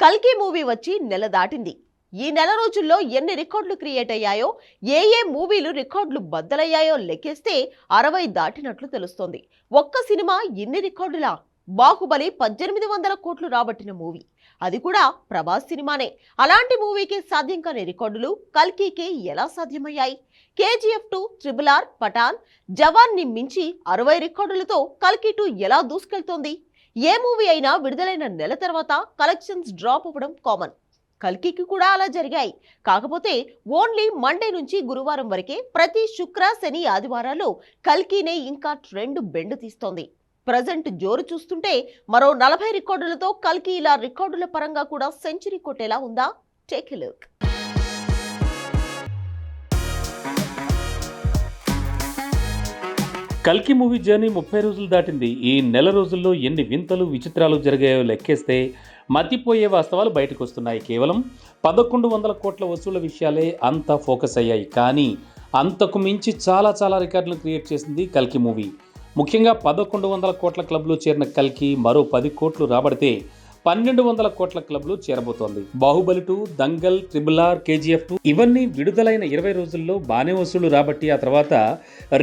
కల్కి మూవీ వచ్చి నెల దాటింది. ఈ నెల రోజుల్లో ఎన్ని రికార్డులు క్రియేట్ అయ్యాయో ఏ ఏ మూవీలు రికార్డులు బద్దలయ్యాయో లెక్కేస్తే అరవై దాటినట్లు తెలుస్తోంది. ఒక్క సినిమా ఎన్ని రికార్డులా? బాహుబలి పద్దెనిమిది వందల కోట్లు రాబట్టిన మూవీ. అది కూడా ప్రభాస్ సినిమానే. అలాంటి మూవీకి సాధ్యం కాని రికార్డులు కల్కీకి ఎలా సాధ్యమయ్యాయి? KGF two triple R Pathaan జవాన్ని మించి అరవై రికార్డులతో కల్కి టూ ఎలా దూసుకెళ్తోంది? ఏ మూవీ అయినా విడుదలైన నెల తర్వాత కలెక్షన్స్ డ్రాప్ అవ్వడం కామన్. కల్కికి కూడా అలా జరిగాయి. కాకపోతే ఓన్లీ మండే నుంచి గురువారం వరకే ప్రతి శుక్ర శని ఆదివారాల్లో కల్కీనే ఇంకా ట్రెండ్ బెండు తీస్తోంది. ప్రజెంట్ జోరు చూస్తుంటే మరో నలభై రికార్డులతో కల్కి ఇలా రికార్డుల పరంగా కూడా సెంచరీ కొట్టేలా ఉందా? Take look. కల్కి మూవీ జర్నీ ముప్పై రోజులు దాటింది. ఈ నెల రోజుల్లో ఎన్ని వింతలు విచిత్రాలు జరిగాయో లెక్కేస్తే మతిపోయే వాస్తవాలు బయటకు వస్తున్నాయి కేవలం పదకొండు వందల కోట్ల వసూళ్ళ విషయాలే అంత ఫోకస్ అయ్యాయి. కానీ అంతకు మించి చాలా చాలా రికార్డులు క్రియేట్ చేసింది కల్కి మూవీ. ముఖ్యంగా పదకొండు వందల కోట్ల క్లబ్లో చేరిన కల్కి మరో పది కోట్లు రాబడితే పన్నెండు వందల కోట్ల క్లబ్లు చేరబోతోంది. Baahubali two Dangal triple R KGF two ఇవన్నీ విడుదలైన ఇరవై రోజుల్లో బానే వసూళ్ళు రాబట్టి ఆ తర్వాత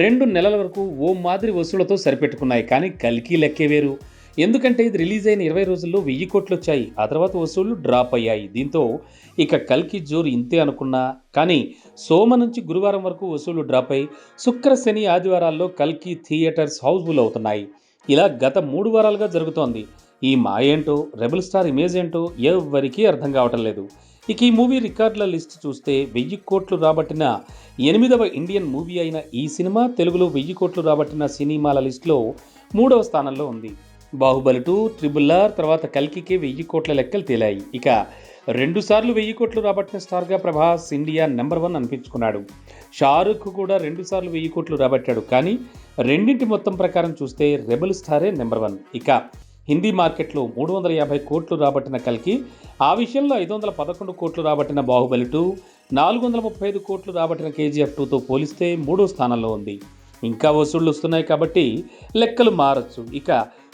రెండు నెలల వరకు ఓ మాదిరి వసూళ్ళతో సరిపెట్టుకున్నాయి. కానీ కల్కి లెక్కే వేరు. ఎందుకంటే ఇది రిలీజ్ అయిన ఇరవై రోజుల్లో వెయ్యి కోట్లు వచ్చాయి. ఆ తర్వాత వసూళ్ళు డ్రాప్ అయ్యాయి. దీంతో ఇక కల్కి జోరు ఇంతే అనుకున్నా. కానీ సోమ నుంచి గురువారం వరకు వసూళ్ళు డ్రాప్ అయి శుక్ర శని ఆదివారాల్లో కల్కి థియేటర్స్ హౌస్ఫుల్ అవుతున్నాయి. ఇలా గత మూడు వారాలుగా జరుగుతోంది. ఈ మాయేంటో రెబల్ స్టార్ ఇమేజ్ ఏంటో ఎవ్వరికీ అర్థం కావటం లేదు. ఇక ఈ మూవీ రికార్డుల లిస్ట్ చూస్తే వెయ్యి కోట్లు రాబట్టిన ఎనిమిదవ ఇండియన్ మూవీ అయిన ఈ సినిమా తెలుగులో వెయ్యి కోట్లు రాబట్టిన సినిమాల లిస్టులో మూడవ స్థానంలో ఉంది. బాహుబలి టూ ట్రిబుల్ ఆర్ తర్వాత కల్కికే వెయ్యి కోట్ల లెక్కలు తేలాయి. ఇక రెండు సార్లు వెయ్యి కోట్లు రాబట్టిన స్టార్గా ప్రభాస్ ఇండియా నెంబర్ వన్ అనిపించుకున్నాడు. షారుఖ్ కూడా రెండు సార్లు వెయ్యి కోట్లు రాబట్టాడు. కానీ రెండింటి మొత్తం ప్రకారం చూస్తే రెబల్ స్టారే నెంబర్ వన్. ఇక హిందీ మార్కెట్లో మూడు వందల యాభై కోట్లు రాబట్టిన కల్కి ఆ విషయంలో ఐదు వందల పదకొండు కోట్లు రాబట్టిన బాహుబలి టూ నాలుగు వందల ముప్పై ఐదు కోట్లు రాబట్టిన కేజీఎఫ్ టూతో పోలిస్తే మూడో స్థానంలో ఉంది. ఇంకా వసూళ్ళు వస్తున్నాయి కాబట్టి లెక్కలు మారచ్చు. ఇక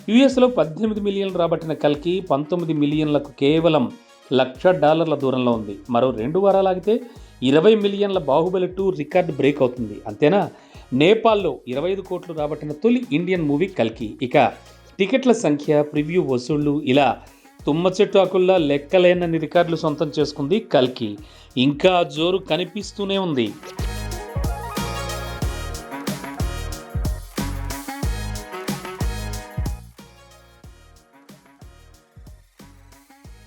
యుఎస్లో పద్దెనిమిది మిలియన్లు రాబట్టిన కల్కి పంతొమ్మిది మిలియన్లకు కేవలం లక్ష డాలర్ల దూరంలో ఉంది. మరో రెండు వారాలు ఆగితే ఇరవై మిలియన్ల బాహుబలి టూ రికార్డ్ బ్రేక్ అవుతుంది. అంతేనా? నేపాల్లో ఇరవై ఐదు కోట్లు రాబట్టిన తొలి ఇండియన్ మూవీ కల్కి. ఇక టికెట్ల సంఖ్య ప్రివ్యూ వసూళ్ళు ఇలా తుమ్మ చెట్టు ఆకుల్లా లెక్కలేనన్ని రికార్డులు సొంతం చేసుకుంది కల్కి. ఇంకా జోరు కనిపిస్తూనే ఉంది.